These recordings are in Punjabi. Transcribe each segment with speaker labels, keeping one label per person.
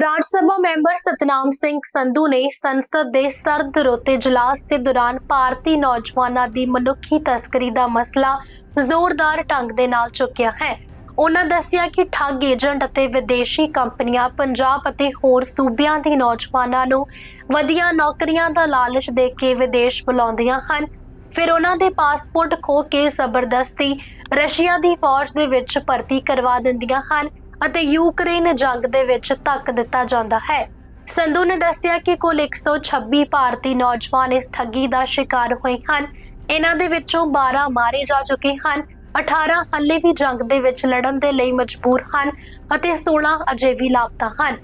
Speaker 1: ਰਾਜ ਸਭਾ ਮੈਂਬਰ ਸਤਨਾਮ ਸਿੰਘ ਸੰਧੂ ਨੇ ਸੰਸਦ ਦੇ ਸਰਦ ਰੋਤੇ ਜਲਾਸ ਦੇ ਦੌਰਾਨ ਭਾਰਤੀ ਨੌਜਵਾਨਾਂ ਦੀ ਮਨੁੱਖੀ ਤਸਕਰੀ ਦਾ ਮਸਲਾ ਜ਼ੋਰਦਾਰ ਢੰਗ ਦੇ ਨਾਲ ਚੁੱਕਿਆ ਹੈ। ਉਹਨਾਂ ਦੱਸਿਆ ਕਿ ਠੱਗ ਏਜੰਟ ਅਤੇ ਵਿਦੇਸ਼ੀ ਕੰਪਨੀਆਂ ਪੰਜਾਬ ਅਤੇ ਹੋਰ ਸੂਬਿਆਂ ਦੇ ਨੌਜਵਾਨਾਂ ਨੂੰ ਵਧੀਆ ਨੌਕਰੀਆਂ ਦਾ ਲਾਲਚ ਦੇ ਕੇ ਵਿਦੇਸ਼ ਬੁਲਾਉਂਦੀਆਂ ਹਨ। ਫਿਰ ਉਹਨਾਂ ਦੇ ਪਾਸਪੋਰਟ ਖੋ ਕੇ ਜ਼ਬਰਦਸਤੀ ਰਸ਼ੀਆ ਦੀ ਫੌਜ ਦੇ ਵਿੱਚ ਭਰਤੀ ਕਰਵਾ ਦਿੰਦੀਆਂ ਹਨ। ਅਤੇ ਯੂਕਰੇਨ ਜੰਗ ਦੇ ਵਿੱਚ ਧੱਕ ਦਿੱਤਾ ਜਾਂਦਾ ਹੈ। ਸੰਧੂ ਨੇ ਦੱਸਿਆ ਕਿ ਕੁੱਲ 126 ਭਾਰਤੀ ਨੌਜਵਾਨ ਇਸ ਠੱਗੀ ਦਾ ਸ਼ਿਕਾਰ ਹੋਏ ਹਨ। ਇਹਨਾਂ ਦੇ ਵਿੱਚੋਂ 12 ਮਾਰੇ ਜਾ ਚੁੱਕੇ ਹਨ। 18 ਹਾਲੇ ਵੀ ਜੰਗ ਦੇ ਵਿੱਚ ਲੜਨ ਦੇ ਲਈ ਮਜਬੂਰ ਹਨ ਅਤੇ 16 ਅਜੇ ਵੀ ਲਾਪਤਾ ਹਨ।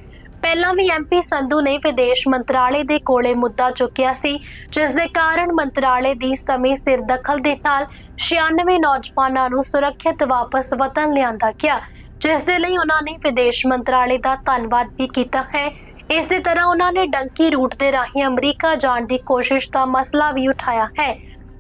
Speaker 1: ਪਹਿਲਾਂ ਵੀ ਐਮਪੀ ਸੰਧੂ ਨੇ ਵਿਦੇਸ਼ ਮੰਤਰਾਲੇ ਦੇ ਕੋਲੇ ਮੁੱਦਾ ਚੁੱਕਿਆ ਸੀ, ਜਿਸ ਦੇ ਕਾਰਨ ਮੰਤਰਾਲੇ ਦੀ ਸਮੇਂ ਸਿਰ ਦਖਲ ਦੇ ਨਾਲ 96 ਨੌਜਵਾਨਾਂ ਨੂੰ ਸੁਰੱਖਿਅਤ ਵਾਪਸ ਵਤਨ ਲਿਆਂਦਾ ਗਿਆ। ਜਿਸ ਦੇ ਲਈ ਉਹਨਾਂ ਨੇ ਵਿਦੇਸ਼ ਮੰਤਰਾਲੇ ਦਾ ਧੰਨਵਾਦ ਵੀ ਕੀਤਾ ਹੈ। ਇਸ ਇਸੇ ਤਰ੍ਹਾਂ ਉਹਨਾਂ ਨੇ ਡੰਕੀ ਰੂਟ ਦੇ ਰਾਹੀਂ ਅਮਰੀਕਾ ਜਾਣ ਦੀ ਕੋਸ਼ਿਸ਼ ਦਾ ਮਸਲਾ ਵੀ ਉਠਾਇਆ ਹੈ।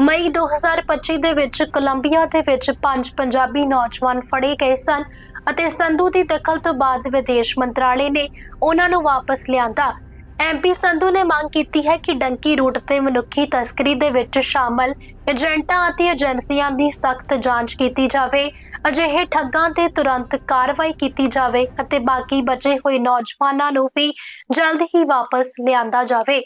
Speaker 1: ਮਈ 2025 ਦੇ ਵਿੱਚ ਕੋਲੰਬੀਆ ਦੇ ਵਿੱਚ ਪੰਜ ਪੰਜਾਬੀ ਨੌਜਵਾਨ ਫੜੇ ਗਏ ਸਨ ਅਤੇ ਸੰਧੂ ਦੀ ਦਖਲ ਤੋਂ ਬਾਅਦ ਵਿਦੇਸ਼ ਮੰਤਰਾਲੇ ਨੇ ਉਹਨਾਂ ਨੂੰ ਵਾਪਸ ਲਿਆਂਦਾ। ਐਮਪੀ ਸੰਧੂ ਨੇ ਮੰਗ ਕੀਤੀ ਹੈ ਕਿ ਡੰਕੀ ਰੂਟ ਤੇ ਮਨੁੱਖੀ ਤਸਕਰੀ ਦੇ ਵਿੱਚ ਸ਼ਾਮਲ ਏਜੰਟਾਂ ਅਤੇ ਏਜੰਸੀਆਂ ਦੀ ਸਖਤ ਜਾਂਚ ਕੀਤੀ ਜਾਵੇ। ਅਜਿਹੇ ਠੱਗਾਂ ਤੇ ਤੁਰੰਤ ਕਾਰਵਾਈ ਕੀਤੀ ਜਾਵੇ ਅਤੇ ਬਾਕੀ ਬਚੇ ਹੋਏ ਨੌਜਵਾਨਾਂ ਨੂੰ ਵੀ ਜਲਦ ਹੀ ਵਾਪਸ ਲਿਆਂਦਾ ਜਾਵੇ।